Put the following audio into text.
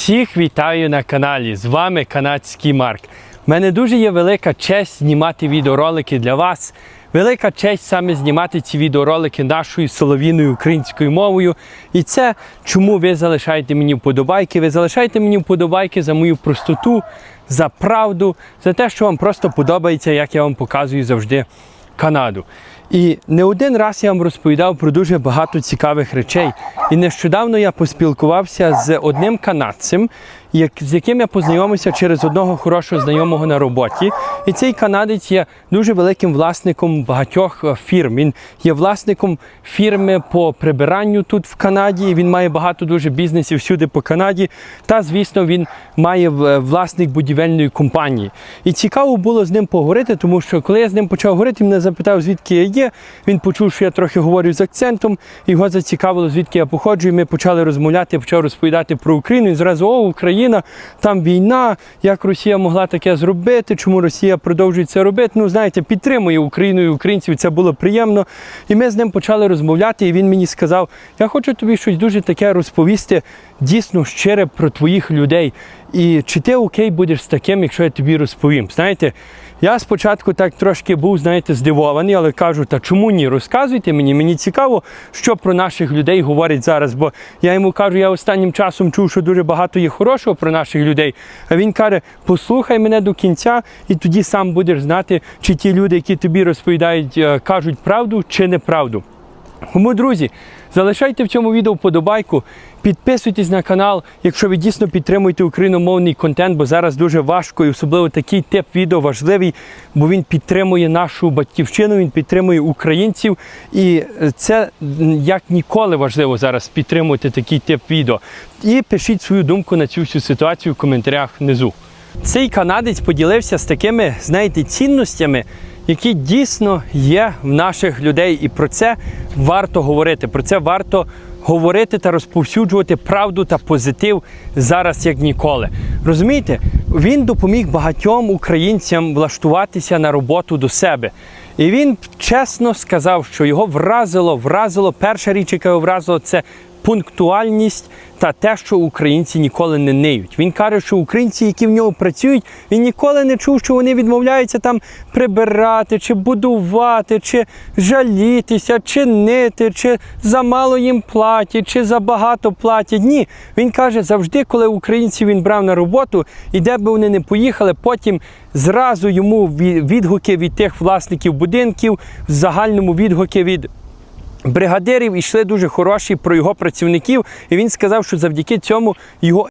Всіх вітаю на каналі. З вами канадський Марк. У мене дуже є велика честь знімати відеоролики для вас. Велика честь саме знімати ці відеоролики нашою солов'їною українською мовою. І це чому ви залишаєте мені вподобайки. Ви залишаєте мені вподобайки за мою простоту, за правду, за те, що вам просто подобається, як я вам показую завжди Канаду. І не один раз я вам розповідав про дуже багато цікавих речей. І нещодавно я поспілкувався з одним канадцем, як, з яким я познайомився через одного хорошого знайомого на роботі. І цей канадець є дуже великим власником багатьох е, фірм. Він є власником фірми по прибиранню тут в Канаді. Він має багато дуже бізнесів всюди по Канаді. Та, звісно, він має е, власник будівельної компанії. І цікаво було з ним поговорити, тому що коли я з ним почав говорити, він мене запитав, звідки я є. Він почув, що я трохи говорю з акцентом, його зацікавило, звідки я походжу. І ми почали розмовляти, почав розповідати про Україну. І зразу о, Україна, там війна, як Росія могла таке зробити, чому Росія продовжує це робити. Ну, знаєте, підтримує Україну і українців. Це було приємно. І ми з ним почали розмовляти, і він мені сказав: Я хочу тобі щось дуже таке розповісти, дійсно щире про твоїх людей. І чи ти окей будеш з таким, якщо я тобі розповім? Знаєте, я спочатку так трошки був, знаєте, здивований, але кажу, та чому ні? Розказуйте мені, мені цікаво, що про наших людей говорять зараз. Бо я йому кажу, я останнім часом чув, що дуже багато є хорошого про наших людей. А він каже: послухай мене до кінця, і тоді сам будеш знати, чи ті люди, які тобі розповідають, е, кажуть правду чи неправду. Тому, друзі, залишайте в цьому відео вподобайку, підписуйтесь на канал, якщо ви дійсно підтримуєте україномовний контент, бо зараз дуже важко і особливо такий тип відео важливий, бо він підтримує нашу батьківщину, він підтримує українців. І це як ніколи важливо зараз підтримувати такий тип відео. І пишіть свою думку на цю всю ситуацію в коментарях внизу. Цей канадець поділився з такими, знаєте, цінностями, які дійсно є в наших людей, і про це варто говорити. Про це варто говорити та розповсюджувати правду та позитив зараз як ніколи. Розумієте, він допоміг багатьом українцям влаштуватися на роботу до себе. І він чесно сказав, що його вразило, вразило. Перша річ, яка його вразила, це пунктуальність та те, що українці ніколи не ниють. Він каже, що українці, які в нього працюють, він ніколи не чув, що вони відмовляються там прибирати, чи будувати, чи жалітися, чи нити, чи замало їм платять, чи забагато платять. Ні, він каже, завжди, коли українців він брав на роботу, і де би вони не поїхали, потім зразу йому відгуки від тих власників будинків, в загальному відгуки від бригадирів йшли дуже хороші про його працівників, і він сказав, що завдяки цьому його